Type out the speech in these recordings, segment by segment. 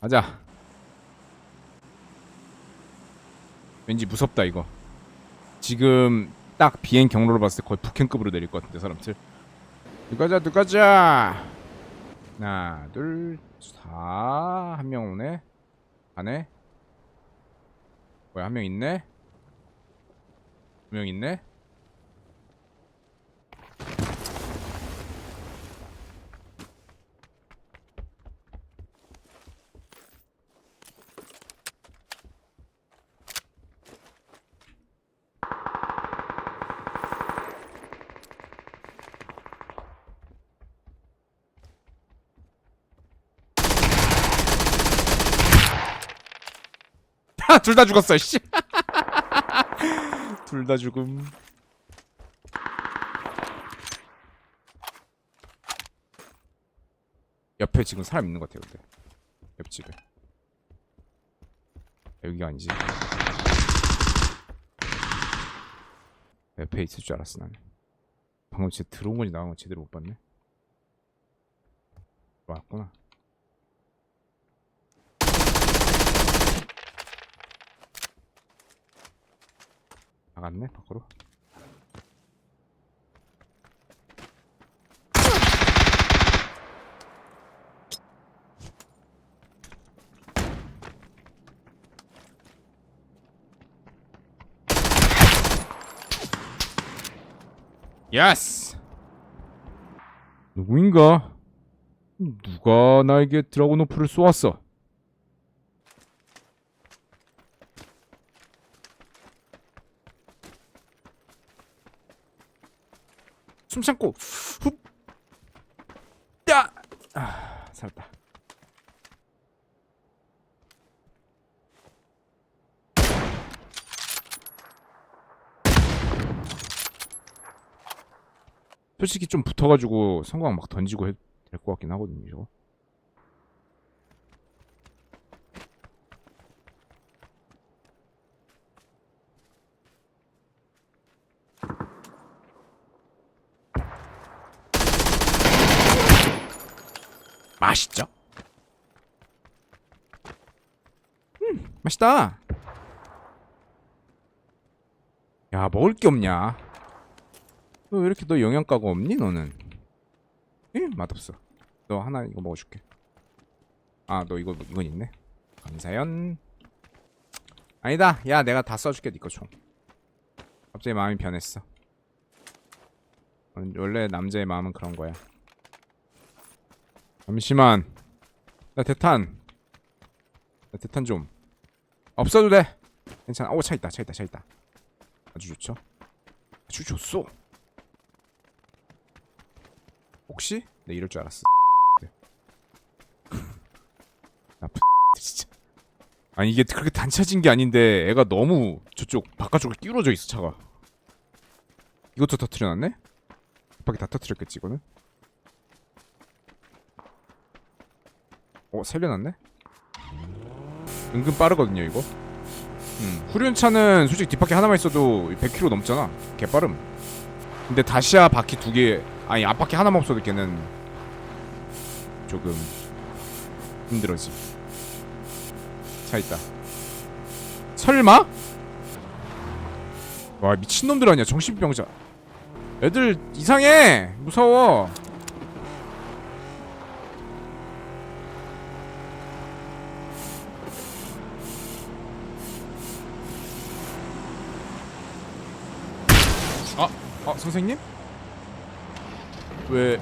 가자. 왠지 무섭다 이거. 지금 딱 비행 경로로 봤을 때 거의 북행급으로 내릴 것 같은데 사람들. 누가자 누가자. 하나 둘사한 명 오네. 가네. 뭐야 한 명 있네. 두 명 있네. 둘 다 죽었어 씨. 둘 다 죽음. 옆에 지금 사람 있는 것 같아요, 근데. 옆집에. 여기가 아니지. 옆에 있을 줄 알았어, 나는. 방금 진짜 들어온 건지 나온 건지 제대로 못 봤네. 왔구나. 나갔네, 밖으로. 예스! 누구인가? 누가 나에게 드라곤 오프를 쏘았어? 숨 참고 훅! 야! 아, 살았다. 솔직히 좀 붙어가지고 성광 막 던지고 될것 같긴 하거든요. 맛있죠? 음, 맛있다. 야, 먹을 게 없냐? 너 왜 이렇게 너 영양가가 없니 너는? 예, 맛없어. 너 하나 이거 먹어줄게. 아, 너 이거 이건 있네. 감사연. 아니다. 야, 내가 다 써줄게 니거 총. 갑자기 마음이 변했어. 원래 남자의 마음은 그런 거야. 잠시만. 나 대탄. 나 대탄 좀. 없어도 돼. 괜찮아. 오, 차 있다. 차 있다. 차 있다. 아주 좋죠. 아주 좋소. 혹시? 내 이럴 줄 알았어. 나쁜 진짜. 아니 이게 그렇게 단차진 게 아닌데 애가 너무 저쪽 바깥쪽에 끼우러져 있어 차가. 이것도 터트려놨네? 밖에 다 터트렸겠지 이거는? 어 살려놨네? 은근 빠르거든요 이거. 음, 후륜차는 솔직히 뒷바퀴 하나만 있어도 100km 넘잖아. 개빠름. 근데 다시아 바퀴 두 개, 아니 앞바퀴 하나만 없어도 걔는 조금 힘들어지. 차 있다. 설마? 와 미친놈들 아니야 정신병자. 애들 이상해. 무서워. 아, 아 선생님? 왜?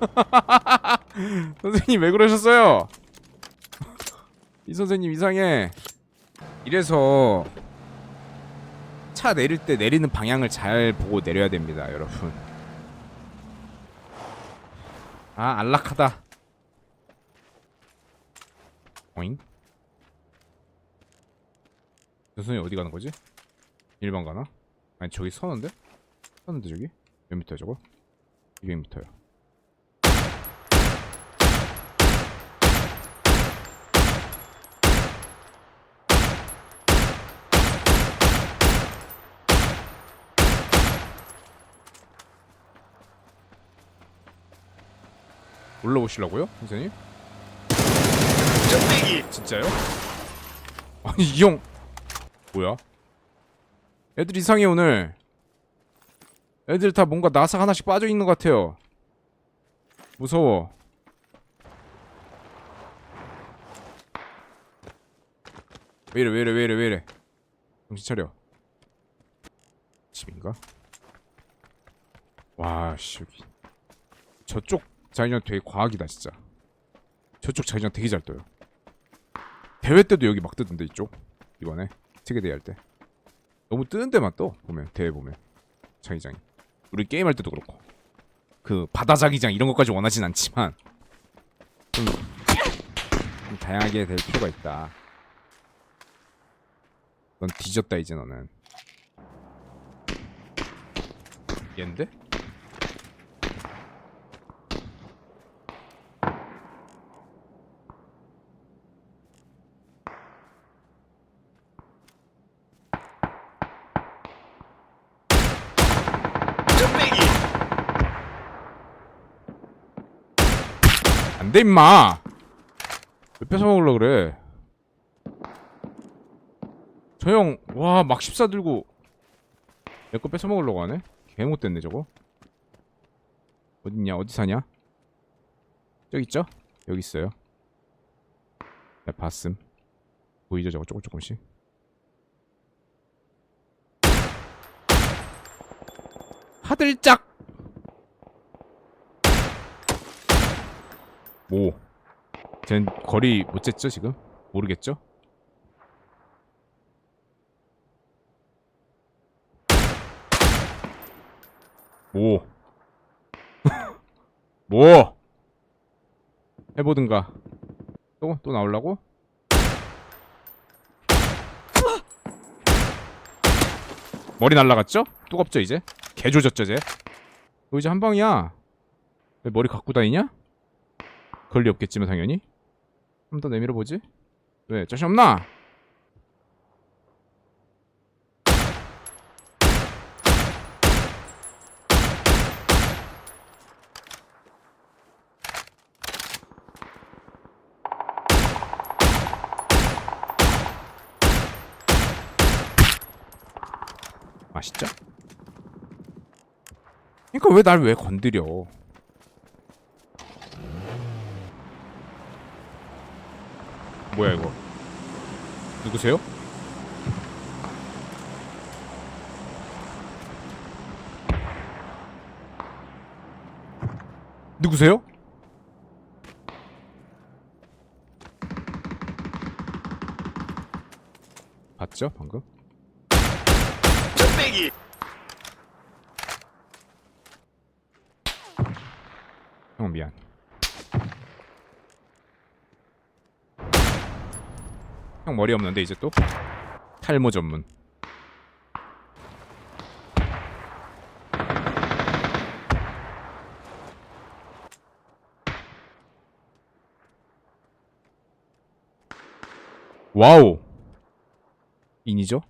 선생님 왜 그러셨어요? 이 선생님 이상해. 이래서 차 내릴 때 내리는 방향을 잘 보고 내려야 됩니다, 여러분. 아, 안락하다. 오잉? 저 선생님 어디 가는 거지? 1번 가나? 아니 저기 서는데? 서는데 저기? 몇 미터야 저거? 200미터야 올라오시려고요? 선생님? 진짜요? 아니 이형 뭐야? 애들 이상해 오늘. 애들 다 뭔가 나사 하나씩 빠져 있는 것 같아요. 무서워. 왜 이래 왜 이래 왜 이래 왜 이래. 정신 차려. 집인가? 와, 씨 여기 저쪽 자기장 되게 과학이다 진짜. 저쪽 자기장 되게 잘 떠요. 대회 때도 여기 막 뜨던데 이쪽 이번에 세계 대회 할 때. 너무 뜨는 데만 떠 보면 대회 보면 자기장이. 우리 게임 할 때도 그렇고 그 바다 자기장 이런 것까지 원하진 않지만 좀, 좀 다양하게 될 필요가 있다. 넌 뒤졌다 이제 너는. 얘인데? 안돼 임마. 왜 뺏어 먹으려 그래? 저 형 와 막 14 들고 내 거 뺏어 먹으려고 하네? 개 못됐네 저거. 어딨냐 어디 사냐? 저기 있죠? 여기 있어요. 내 봤음. 보이죠 저거 조금 조금씩? 하들짝 뭐? 쟨 거리 못 쟀죠 지금? 모르겠죠? 뭐? 뭐? 해보든가 또? 또 나오려고? 머리 날라갔죠? 뜨겁죠 이제? 개 조졌죠 쟤? 너 이제 한 방이야 왜 머리 갖고 다니냐? 그럴 리 없겠지만 당연히? 좀더 내밀어 보지? 왜 자신 없나? 맛있죠? 그러니까 왜 날 왜 건드려 뭐야 이거? 누구세요? 누구세요? 봤죠 방금? 형 미안. 형 머리 없는데 이제 또 탈모 전문. 와우. 인이죠?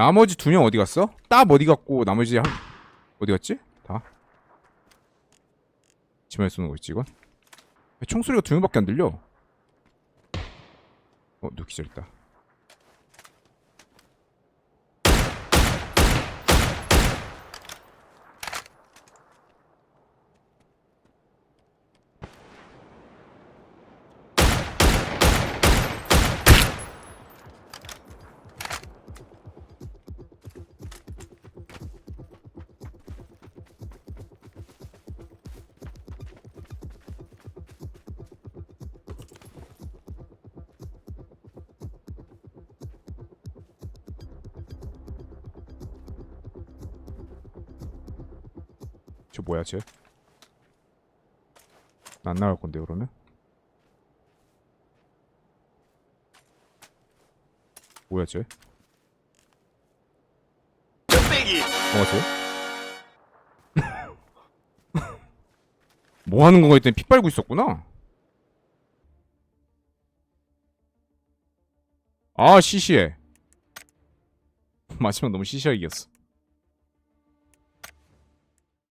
나머지 두 명 어디 갔어? 땀 어디 갔고 나머지 한 어디 갔지? 다? 집안에 쏘는 거 있지 이건? 왜 총소리가 두 명밖에 안 들려? 어 누구 기절 있다 뭐야 쟤? 안 나갈 건데 그러면? 뭐야 쟤? 뭐하세요? 뭐 하는 건가 했더니 피 빨고 있었구나. 아, 시시해. 마지막 너무 시시하게 이겼어.